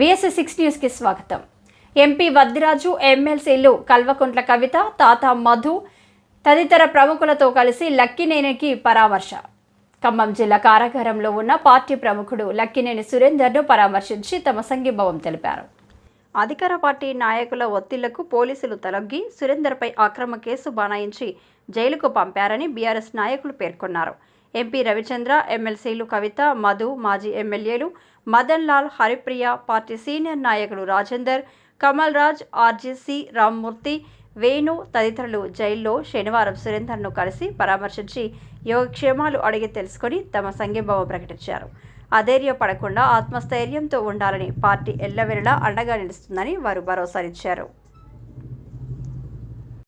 VSS six న్యూస్కి స్వాగతం. MP Vaddiraju ఎమ్మెల్సీలు కల్వకుంట్ల కవిత తాత మధు తదితర ప్రముఖులతో కలిసి లక్కినేనికి పరామర్శ. ఖమ్మం జిల్లా కారాగారంలో ఉన్న పార్టీ ప్రముఖుడు లక్కినేని సురేందర్ను పరామర్శించి తమ సంఘీభావం తెలిపారు. అధికార పార్టీ నాయకుల ఒత్తిళ్ళకు పోలీసులు తలొగ్గి సురేందర్పై అక్రమ కేసు బనాయించి జైలుకు పంపారని బీఆర్ఎస్ నాయకులు పేర్కొన్నారు. ఎంపీ రవిచంద్ర ఎమ్మెల్సీలు కవిత మధు మాజీ ఎమ్మెల్యేలు మదన్ లాల్ హరిప్రియ పార్టీ సీనియర్ నాయకులు రాజేందర్ కమల్ రాజ్ ఆర్జీసీ రామ్మూర్తి వేణు తదితరులు జైల్లో శనివారం సురేందర్ను కలిసి పరామర్శించి యోగక్షేమాలు అడిగి తెలుసుకొని తమ సంఘీభావం ప్రకటించారు. అధైర్యపడకుండా ఆత్మస్థైర్యంతో ఉండాలని పార్టీ ఎల్లవెల్లలా అండగా నిలుస్తుందని వారు భరోసానిచ్చారు.